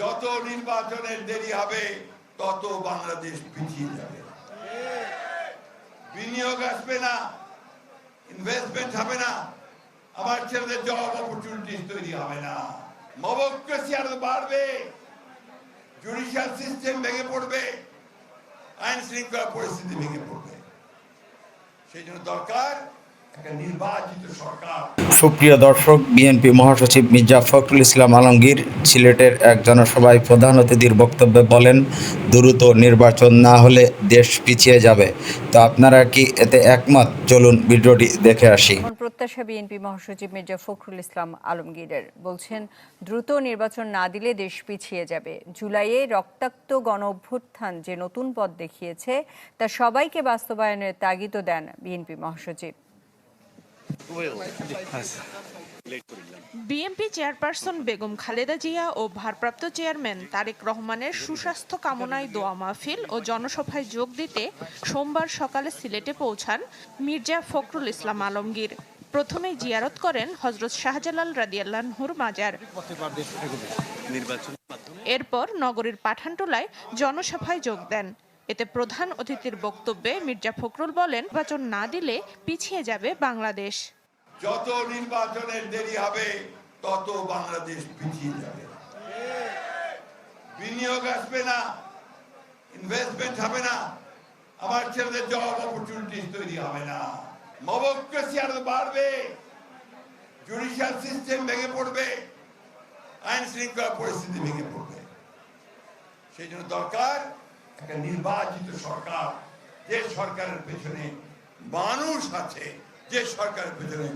যত নির্বাচনের দেরি হবে, তত বাংলাদেশ পিছিয়ে যাবে। বিনিয়োগ আসবে না ইনভেস্টমেন্ট হবে না আমার ছেলেদের জব অপরচুনিটিস তৈরি হবে না। মবক্রেসি আরও বাড়বে জুডিশিয়াল সিস্টেম ভেঙে পড়বে আইন শৃঙ্খলা পরিস্থিতি ভেঙে পড়বে। সেই জন্য দরকার সুপ্রিয় দর্শক বিএনপি মহাসচিব মির্জা ফখরুল ইসলাম আলমগীর সিলেটের এক জনসভায় প্রধান অতিথির বক্তব্যে বলেন দ্রুত নির্বাচন না হলে দেশ পিছিয়ে যাবে। তো আপনারা কি এতে একমত? চলুন ভিডিওটি দেখে আসি। প্রত্যাশা বিএনপি মহাসচিব মির্জা ফখরুল ইসলাম আলমগীরের। বলছেন দ্রুত নির্বাচন না দিলে দেশ পিছিয়ে যাবে। জুলাইয়ে রক্তাক্ত গণ অভ্যুত্থান যে নতুন পথ দেখিয়েছে তা সবাইকে বাস্তবায়নের তাগিদও দেন বিএনপি মহাসচিব। বিএনপি চেয়ারপারসন বেগম খালেদা জিয়া ও ভারপ্রাপ্ত চেয়ারম্যান তারেক রহমানের সুস্বাস্থ্য কামনায় দোয়া মাহফিল ও জনসভায় যোগ দিতে সোমবার সকালে সিলেটে পৌঁছান মির্জা ফখরুল ইসলাম আলমগীর। প্রথমে জিয়ারত করেন হজরত শাহজালাল রাদিয়াল্লাহুর মাজার। এরপর নগরীর পাঠানটোলায় জনসভায় যোগ দেন। এতে প্রধান অতিথির বক্তব্যে মির্জা ফখরুল বলেন, নির্বাচন না দিলে পিছিয়ে যাবে বাংলাদেশ। যত নির্বাচনের দেরি হবে, তত বাংলাদেশ পিছিয়ে যাবে। বিনিয়োগ আসবে না ইনভেস্টমেন্ট হবে না, আমার ছেলেদের জব অপরচুনিটিস তৈরি হবে না। মবক্রেসি আরও বাড়বে জুডিশিয়াল সিস্টেম ভেঙে পড়বে আইন শৃঙ্খলা পরিস্থিতি ভেঙে পড়বে। সেই জন্য দরকার একটা নির্বাচিত সরকার যে সরকারের পেছনে মানুষ আছে যে সরকারের পেছনে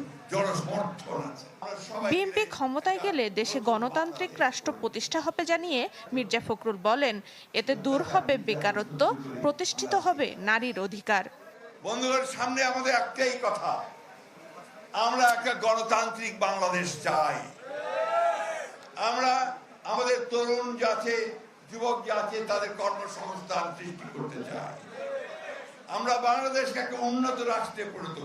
বিএনপি ক্ষমতায় গেলে দেশে গণতান্ত্রিক রাষ্ট্র প্রতিষ্ঠা হবে জানিয়ে মির্জা ফখরুল বলেন এতে দূর হবে বেকারত্ব প্রতিষ্ঠিত হবে নারীর অধিকার। বন্ধুদের সামনে আমাদের একটাই কথা আমরা একটা গণতান্ত্রিক বাংলাদেশ চাই। আমরা আমাদের তরুণ যাচ্ছে যুবক যাচ্ছে তাদের কর্মসংস্থান সৃষ্টি করতে চাই আমরা বাংলাদেশকে একটা উন্নত রাষ্ট্রে পরিণত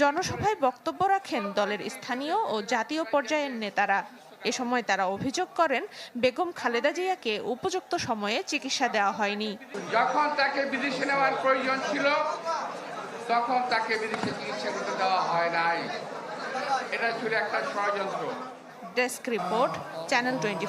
জনসভায় বক্তব্য রাখেন দলের স্থানীয় ও জাতীয় পর্যায়ের নেতারা। এ সময় তারা অভিযোগ করেন বেগম খালেদা জিয়াকে উপযুক্ত সময়ে চিকিৎসা দেওয়া হয়নি। যখন তাকে বিদেশে নেওয়ার প্রয়োজন ছিল তখন তাকে বিদেশে চিকিৎসা করতে দেওয়া হয় নাই। এটা ছিল একটা ষড়যন্ত্র। Desk report channel twenty